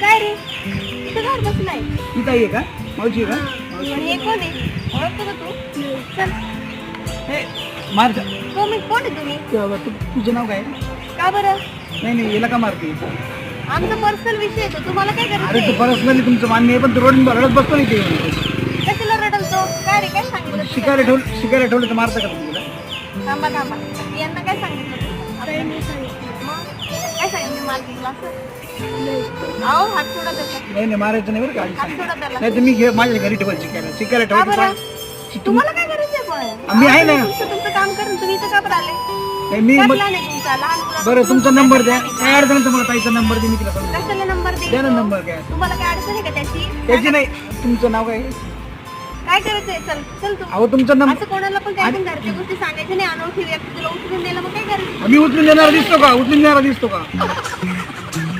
काय रे? इथं घर बसलाय. ही ताई आहे का? मावशी आहे का? हे. कोण आहे? ओळखतो का तू? चल. हे मार तुम्ही कोण आहे तुम्ही? तू तुझं नाव काय? का बरं? नाही नाही याला का मारते? आमचा पर्सनल विषय आहे तो. तुम्हाला काय अरे तू करायचं पर्सनली तुमचं मान्य आहे पण तू रोड रडत बसतो नाही ते. कशाला रडलतो? काय रे काय सांगितलं शिकायला ठेवलं शिकायला ठेवलं तर मारतं का तुम्हाला थांबा थांबा. यांना काय सांगितलं? नाही नाही मारायचं नाही बरं का नाही मी घे माझ्या घरी ठेवायला शिकायला. शिकायला ठेवायचं तुम्हाला काय करायचंय पण? आम्ही आहे ना. तुमचं काम करून तुम्ही इथं का बरं आले? मी? बरं तुमचा नंबर द्या. काय अडचण तुम्हाला ताईचा नंबर दे मी तिला नंबर द्या ना नंबर काय तुम्हाला काय अडचण आहे का त्याची? त्याची नाही. तुमचं नाव काय? काय करायचंय चल चल तू. अहो तुमचा नंबर असं कोणाला पण काय पण घरच्या गोष्टी सांगायच्या नाही अनोळखी व्यक्ती तुला उचलून दिलं मग काय करायचं? मी उचलून देणारा दिसतो का? उचलून देणारा दिसतो का?